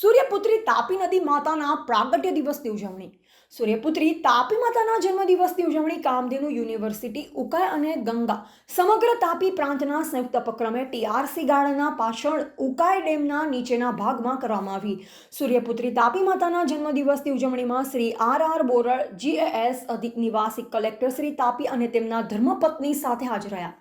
સૂર્યપુત્રી તાપી નદી માતાના પ્રાગટ્ય દિવસની ઉજવણી. સૂર્યપુત્રી તાપી માતાના જન્મદિવસની ઉજવણી કામધેનુ યુનિવર્સિટી ઉકાઈ અને ગંગા. સમગ્ર તાપી પ્રાંતના સંયુક્ત ઉપક્રમે ટીઆરસી ગાર્ડનના પાછળ ઉકાઈ ડેમના નીચેના ભાગમાં કરવામાં આવી. સૂર્યપુત્રી તાપી માતાના જન્મદિવસની ઉજવણીમાં Shri R R Borad GAS અધિક નિવાસી કલેક્ટર શ્રી તાપી અને તેમના ધર્મપત્ની સાથે હાજર રહ્યા.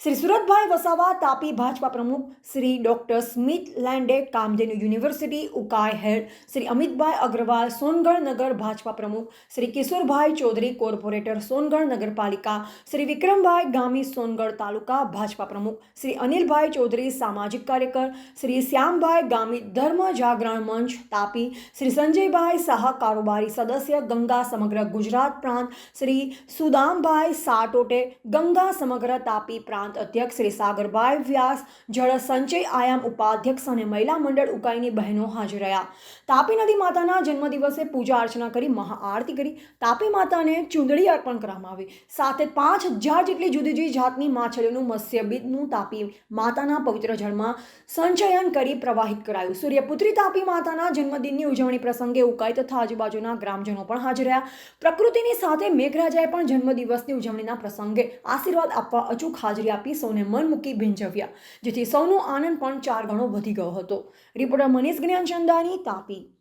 શ્રી સુરતભાઈ વસાવા તાપી ભાજપા પ્રમુખ Shri doctor Smit Lende Kamdhenu university Ukai head Shri Amitbhai Agrawal Songadh નગર ભાજપા પ્રમુખ શ્રી કિશોરભાઈ ચૌધરી કોર્પોરેટર સોનગઢ નગરપાલિકા શ્રી વિક્રમભાઈ ગામી સોનગઢ તાલુકા ભાજપા પ્રમુખ શ્રી અનિલભાઈ ચૌધરી સામાજિક કાર્યકર શ્રી શ્યામભાઈ ગામી ધર્મ જાગરણ મંચ તાપી શ્રી સંજયભાઈ શાહ કારોબારી સદસ્ય ગંગા સમગ્ર ગુજરાત પ્રાંત શ્રી સુદામભાઈ સાટોટે ગંગા સમગ્ર તાપી પ્રાંત અધ્યક્ષ શ્રી સાગરભાઈ વ્યાસ જળ સંચય આયામ ઉપાધ્યક્ષ અને મહિલા મંડળ ઉકાઈની બહેનો હાજર રહ્યા. તાપી નદી માતાના જન્મદિવસે પૂજા અર્ચના કરી મહાઆરતી કરી. તાપી માતાને ચૂંદડી અર્પણ કરવામાં આવી. સાથે પાંચ હજાર જેટલી જુદી જુદી જાતની માછલીનું મત્સ્યબીજનું તાપી માતાના પવિત્ર જળમાં સંચયન કરી પ્રવાહિત કરાયું. સૂર્યપુત્રી તાપી માતાના જન્મદિનની ઉજવણી પ્રસંગે ઉકાઈ તથા આજુબાજુના ગ્રામજનો પણ હાજર રહ્યા. પ્રકૃતિની સાથે મેઘરાજાએ પણ જન્મદિવસની ઉજવણીના પ્રસંગે આશીર્વાદ આપવા અચૂક હાજરી આપી સૌને મન મૂકી ભીંજવ્યા, જેથી સૌનો આનંદ પણ ચાર ગણો વધી ગયો હતો. રિપોર્ટર મનીષ જ્ઞાનચંદાની તાપી